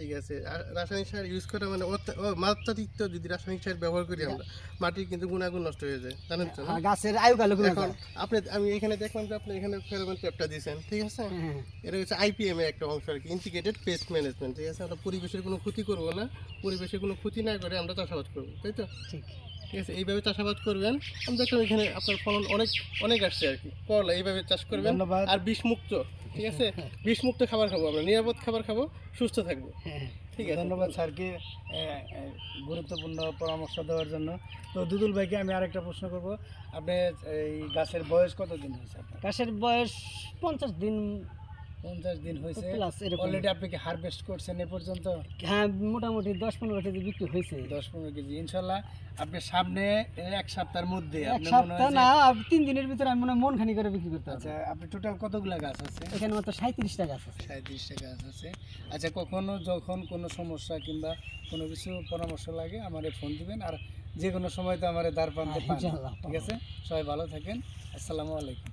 ঠিক আছে। আর রাসায়নিক সার ইউজ করা মানে মাত্রাতিরিক্ত যদি রাসায়নিক সার ব্যবহার করি আমরা মাটির কিন্তু গুণাগুণ নষ্ট হয়ে যায়। জানেন তো গাছের আয়ু কালো এখন আপনি আমি এখানে দেখলাম যে আপনি এখানে ফেরোমন ট্যাপটা দিয়েছেন ঠিক আছে? হ্যাঁ, হ্যাঁ। এটা হচ্ছে আইপিএম এর একটা অংশ আর কি ইন্টিগ্রেটেড পেস্ট ম্যানেজমেন্ট ঠিক আছে? আমরা পরিবেশের কোনো ক্ষতি করব না পরিবেশের কোনো ক্ষতি না করে আমরা চাষাবাদ করব তাই তো? ঠিক। ঠিক আছে এইভাবে চাষাবাদ করবেন। আমি দেখলাম এখানে আপনার ফলন অনেক অনেক আসছে আর কি। করলা এইভাবে চাষ করবেন। আর বিষমুক্ত ঠিক আছে? বিষমুক্ত খাবার খাব আমরা নিরাপদ খাবার খাব সুস্থ থাকব। হ্যাঁ ঠিক আছে? ধন্যবাদ স্যারকে গুরুত্বপূর্ণ পরামর্শ দেওয়ার জন্য। তো দুদুল ভাইকে আমি আরেকটা প্রশ্ন করব আপনি এই গাছের বয়স কতদিন হয়েছে আপনার? গাছের বয়স পঞ্চাশ দিন পঞ্চাশ দিন হয়েছে। প্লাস অলরেডি আপনি কি হারভেস্ট করছেন এ পর্যন্ত? হ্যাঁ মোটামুটি দশ পনেরো কেজি বিক্রি হয়েছে। দশ পনেরো কেজি ইনশাল্লাহ। আপনি সামনে এক সপ্তাহের মধ্যে এক সপ্তাহ না তিন দিনের ভিতরে আমি মনে মন খানি করে বিক্রি করতে আচ্ছা আপনি টোটাল কতগুলা গাছ আছে? এখানে মাত্র সাঁত্রিশটা গাছ আছে। সাঁত্রিশটা গাছ আছে। আচ্ছা কখনো যখন কোনো সমস্যা কিংবা কোনো কিছু পরামর্শ লাগে আমারে ফোন দিবেন। আর যে কোনো সময় তো আমার দ্বার প্রান্তে পান। ঠিক আছে? সবাই ভালো থাকেন। আসসালামু আলাইকুম।